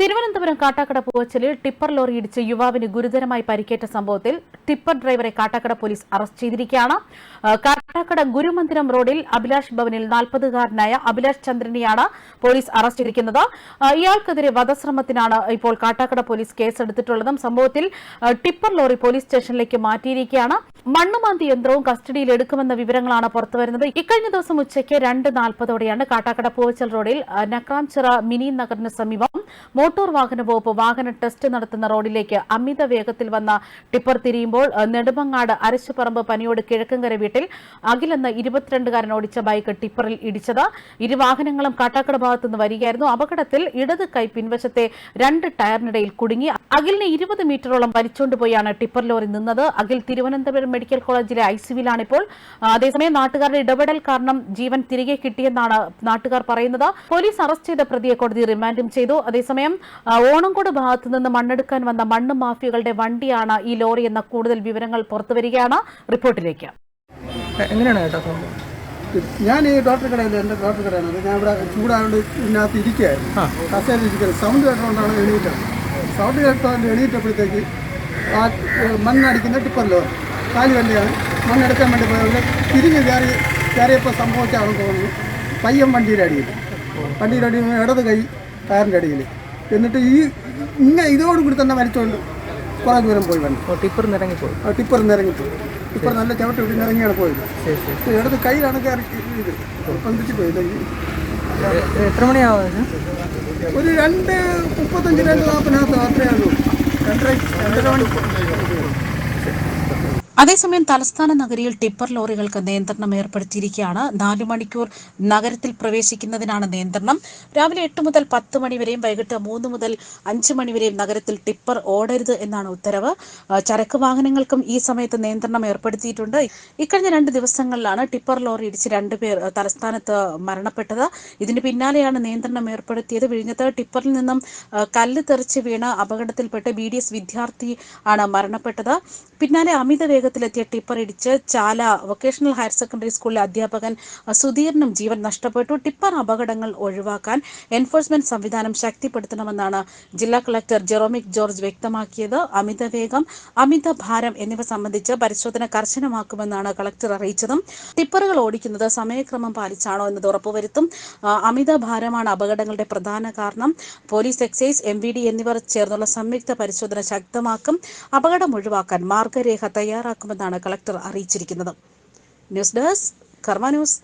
തിരുവനന്തപുരം കാട്ടാക്കട പൂവച്ചലിൽ tipper lorry ഇടിച്ച് യുവാവിന് ഗുരുതരമായി പരിക്കേറ്റ സംഭവത്തിൽ ടിപ്പർ ഡ്രൈവറെ കാട്ടാക്കട പോലീസ് അറസ്റ്റ് ചെയ്തിരിക്കുകയാണ്. കാട്ടാക്കട ഗുരുമന്ദിരം റോഡിൽ അഭിലാഷ് ഭവനിൽ നാൽപ്പതുകാരനായ അഭിലാഷ് ചന്ദ്രനെയാണ് പോലീസ് അറസ്റ്റ് ചെയ്തിരിക്കുന്നത്. ഇയാൾക്കെതിരെ വധശ്രമത്തിനാണ് ഇപ്പോൾ കാട്ടാക്കട പോലീസ് കേസെടുത്തിട്ടുള്ളതും സംഭവത്തിൽ ടിപ്പർ ലോറി പോലീസ് സ്റ്റേഷനിലേക്ക് മാറ്റിയിരിക്കുകയാണ്. മണ്ണുമാന്തി യന്ത്രവും കസ്റ്റഡിയിൽ എടുക്കുമെന്ന വിവരങ്ങളാണ് പുറത്തുവരുന്നത് ഇക്കഴിഞ്ഞ ദിവസം ഉച്ചയ്ക്ക് രണ്ട് നാൽപ്പതോടെയാണ് കാട്ടാക്കട പൂവച്ചൽ റോഡിൽ നക്രാൻചിറ മിനി നഗറിന് സമീപം മോട്ടോർ വാഹന വകുപ്പ് വാഹന ടെസ്റ്റ് നടത്തുന്ന റോഡിലേക്ക് അമിത വേഗത്തിൽ വന്ന ടിപ്പർ തിരിയുമ്പോൾ നെടുമങ്ങാട് അരശുപറമ്പ് പനിയോട് കിഴക്കങ്കര വീട്ടിൽ അഖിലെന്ന് ഇരുപത്തിരണ്ടുകാരൻ ഓടിച്ച ബൈക്ക് ടിപ്പറിൽ ഇടിച്ചത്. ഇരുവാഹനങ്ങളും കാട്ടാക്കട ഭാഗത്തുനിന്ന് വരികയായിരുന്നു. അപകടത്തിൽ ഇടത് കൈ പിൻവശത്തെ രണ്ട് ടയറിനിടയിൽ കുടുങ്ങി. അഖിലിനെ ഇരുപത് മീറ്ററോളം വലിച്ചുകൊണ്ടുപോയാണ് ടിപ്പർ ലോറി നിന്നത്. അഖിൽ തിരുവനന്തപുരം മെഡിക്കൽ കോളേജിലെ ഐസിയുവിലാണിപ്പോൾ അതേസമയം നാട്ടുകാരുടെ ഇടപെടൽ കാരണം ജീവൻ തിരികെ കിട്ടിയെന്നാണ് നാട്ടുകാർ പറയുന്നത്. പോലീസ് അറസ്റ്റ് ചെയ്ത പ്രതിയെ കോടതി റിമാൻഡും ചെയ്തു. അതേസമയം ഓണംകോട് ഭാഗത്തു നിന്ന് മണ്ണെടുക്കാൻ വന്ന മണ്ണ് മാഫിയകളുടെ വണ്ടിയാണ് ഈ ലോറി എന്ന കൂടുതൽ വിവരങ്ങൾ പുറത്തുവരികയാണ് റിപ്പോർട്ടിലേക്ക്. എങ്ങനെയാണ് കേട്ടോ സംഭവം? ഞാൻ ഈ ഡോക്ടർ കടയിൽ എന്റെ ഡോക്ടർ കടയാണ്. അത് ഞാൻ ഇവിടെ ചൂടായതുകൊണ്ട് ഇതിനകത്ത് ഇരിക്കുകയായിരുന്നു. കസേര ഇരിക്കുന്നത് സൗണ്ട് കേട്ടോണ്ടാണ് എണീറ്റത്. സൗണ്ട് കേട്ടോണ്ട് എണീറ്റപ്പോഴത്തേക്ക് ആ മണ്ണടിക്കുന്ന ടിപ്പറിലോ കാലി വണ്ടിയാണ് മണ്ണെടുക്കാൻ വേണ്ടി പോയത് തിരിഞ്ഞ് കയറി കയറിയപ്പോൾ സംഭവിച്ചാണെന്ന് തോന്നുന്നു പയ്യൻ വണ്ടിയിലടിയില്ല വണ്ടിയിലടി ഇടത് കൈ ടയറിന്റെ അടിയിൽ. എന്നിട്ട് ഈ ഇങ്ങനെ ഇതോടുകൂടി തന്നെ വലിച്ചുകൊണ്ട് കുറേ ദൂരം പോയി വന്നു. ഓ ടിപ്പർ നിറങ്ങിപ്പോയി ആ ടിപ്പർ നിറങ്ങിപ്പോയി ടിപ്പർ നല്ല ചവിട്ട് ഇവിടെ നിറങ്ങിയാണ് പോയത്. ഇടത് കയ്യിലാണ് കയറി ഇത് പൊന്തിച്ച് പോയത്. എത്ര മണിയാവും ഒരു രണ്ട് മുപ്പത്തഞ്ച് രണ്ട് നാൽപ്പതിനകത്ത് അത്രയേ ഉള്ളൂ. രണ്ടര രണ്ടര മണി? അതേസമയം തലസ്ഥാന നഗരിയിൽ ടിപ്പർ ലോറികൾക്ക് നിയന്ത്രണം ഏർപ്പെടുത്തിയിരിക്കുകയാണ്. നാലു മണിക്കൂർ നഗരത്തിൽ പ്രവേശിക്കുന്നതിനാണ് നിയന്ത്രണം. രാവിലെ എട്ട് മുതൽ പത്ത് മണിവരെയും വൈകിട്ട് മൂന്ന് മുതൽ അഞ്ച് മണിവരെയും നഗരത്തിൽ ടിപ്പർ ഓടരുത് എന്നാണ് ഉത്തരവ്. ചരക്ക് വാഹനങ്ങൾക്കും ഈ സമയത്ത് നിയന്ത്രണം ഏർപ്പെടുത്തിയിട്ടുണ്ട്. ഇക്കഴിഞ്ഞ രണ്ട് ദിവസങ്ങളിലാണ് ടിപ്പർ ലോറി ഇടിച്ച് രണ്ടുപേർ തലസ്ഥാനത്ത് മരണപ്പെട്ടത്. ഇതിന് പിന്നാലെയാണ് നിയന്ത്രണം ഏർപ്പെടുത്തിയത്. വിഴിഞ്ഞത്ത് ടിപ്പറിൽ നിന്നും കല്ല് തെറിച്ച് വീണ് അപകടത്തിൽപ്പെട്ട് ബി ഡി എസ് വിദ്യാർത്ഥി ആണ് മരണപ്പെട്ടത്. പിന്നാലെ അമിത വേഗത്തിലെത്തിയ ടിപ്പർ ഇടിച്ച് ചാല വൊക്കേഷണൽ ഹയർ സെക്കൻഡറി സ്കൂളിലെ അധ്യാപകൻ സുധീറിനും ജീവൻ നഷ്ടപ്പെട്ടു. ടിപ്പർ അപകടങ്ങൾ ഒഴിവാക്കാൻ എൻഫോഴ്സ്മെന്റ് സംവിധാനം ശക്തിപ്പെടുത്തണമെന്നാണ് ജില്ലാ കളക്ടർ ജെറോമിക് ജോർജ് വ്യക്തമാക്കിയത്. അമിത വേഗം അമിത ഭാരം എന്നിവ സംബന്ധിച്ച് പരിശോധന കർശനമാക്കുമെന്നാണ് കളക്ടർ അറിയിച്ചതും. ടിപ്പറുകൾ ഓടിക്കുന്നത് സമയക്രമം പാലിച്ചാണോ എന്നത് ഉറപ്പുവരുത്തും. അമിത ഭാരമാണ് അപകടങ്ങളുടെ പ്രധാന കാരണം. പോലീസ് എക്സൈസ് എം എന്നിവർ ചേർന്നുള്ള സംയുക്ത പരിശോധന ശക്തമാക്കും. അപകടം ഒഴിവാക്കാൻ മാർഗരേഖ തയ്യാറാക്കുമെന്നാണ് കളക്ടർ അറിയിച്ചിരിക്കുന്നത്. News desk Karma news.